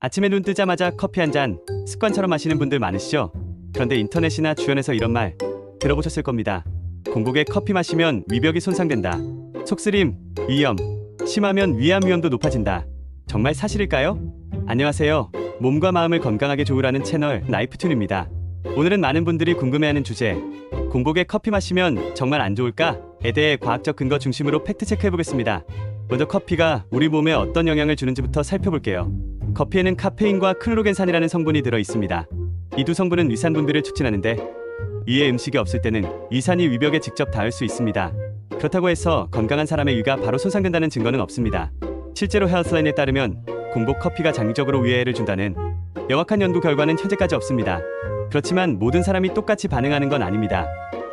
아침에 눈 뜨자마자 커피 한 잔 습관처럼 마시는 분들 많으시죠? 그런데 인터넷이나 주변에서 이런 말 들어보셨을 겁니다. 공복에 커피 마시면 위벽이 손상된다. 속쓰림, 위염, 심하면 위암 위험도 높아진다. 정말 사실일까요? 안녕하세요. 몸과 마음을 건강하게 조우라는 채널 라이프튠입니다. 오늘은 많은 분들이 궁금해하는 주제 공복에 커피 마시면 정말 안 좋을까?에 대해 과학적 근거 중심으로 팩트 체크해 보겠습니다. 먼저 커피가 우리 몸에 어떤 영향을 주는지부터 살펴볼게요. 커피에는 카페인과 클로로겐산이라는 성분이 들어 있습니다. 이 두 성분은 위산 분비를 촉진하는데 위에 음식이 없을 때는 위산이 위벽에 직접 닿을 수 있습니다. 그렇다고 해서 건강한 사람의 위가 바로 손상된다는 증거는 없습니다. 실제로 헤어스라인에 따르면 공복 커피가 장기적으로 위해를 준다는 명확한 연구 결과는 현재까지 없습니다. 그렇지만 모든 사람이 똑같이 반응하는 건 아닙니다.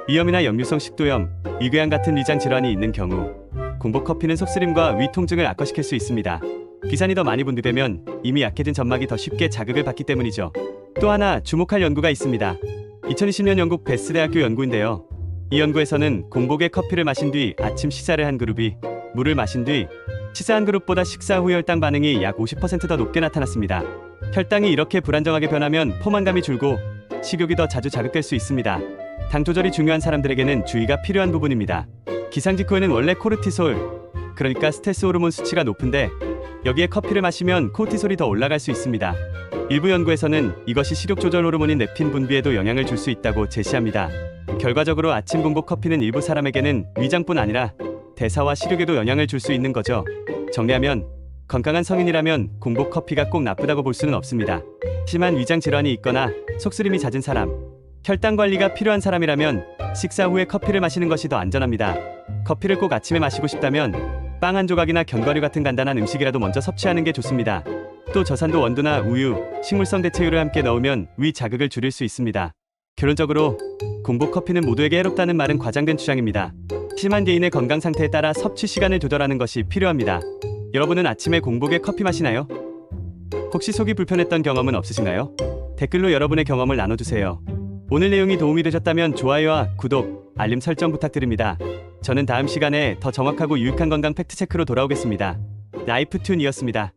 위염이나 역류성 식도염, 위궤양 같은 위장 질환이 있는 경우 공복 커피는 속쓰림과 위 통증을 악화시킬 수 있습니다. 비산이 더 많이 분비되면 이미 약해진 점막이 더 쉽게 자극을 받기 때문이죠. 또 하나 주목할 연구가 있습니다. 2020년 영국 베스 대학교 연구인데요. 이 연구에서는 공복에 커피를 마신 뒤 아침 식사를 한 그룹이 물을 마신 뒤 식사한 그룹보다 식사 후 혈당 반응이 약 50%더 높게 나타났습니다. 혈당이 이렇게 불안정하게 변하면 포만감이 줄고 식욕이 더 자주 자극될 수 있습니다. 당 조절이 중요한 사람들에게는 주의가 필요한 부분입니다. 기상 직후에는 원래 코르티솔, 그러니까 스트레스 호르몬 수치가 높은데 여기에 커피를 마시면 코르티솔이 더 올라갈 수 있습니다. 일부 연구에서는 이것이 식욕 조절 호르몬인 렙틴 분비에도 영향을 줄 수 있다고 제시합니다. 결과적으로 아침 공복 커피는 일부 사람에게는 위장뿐 아니라 대사와 식욕에도 영향을 줄 수 있는 거죠. 정리하면 건강한 성인이라면 공복 커피가 꼭 나쁘다고 볼 수는 없습니다. 심한 위장 질환이 있거나 속쓰림이 잦은 사람, 혈당 관리가 필요한 사람이라면 식사 후에 커피를 마시는 것이 더 안전합니다. 커피를 꼭 아침에 마시고 싶다면 빵 한 조각이나 견과류 같은 간단한 음식이라도 먼저 섭취하는 게 좋습니다. 또 저산도 원두나 우유, 식물성 대체유를 함께 넣으면 위 자극을 줄일 수 있습니다. 결론적으로 공복 커피는 모두에게 해롭다는 말은 과장된 주장입니다. 심한 개인의 건강 상태에 따라 섭취 시간을 조절하는 것이 필요합니다. 여러분은 아침에 공복에 커피 마시나요? 혹시 속이 불편했던 경험은 없으신가요? 댓글로 여러분의 경험을 나눠주세요. 오늘 내용이 도움이 되셨다면 좋아요와 구독, 알림 설정 부탁드립니다. 저는 다음 시간에 더 정확하고 유익한 건강 팩트체크로 돌아오겠습니다. 라이프 튠이었습니다.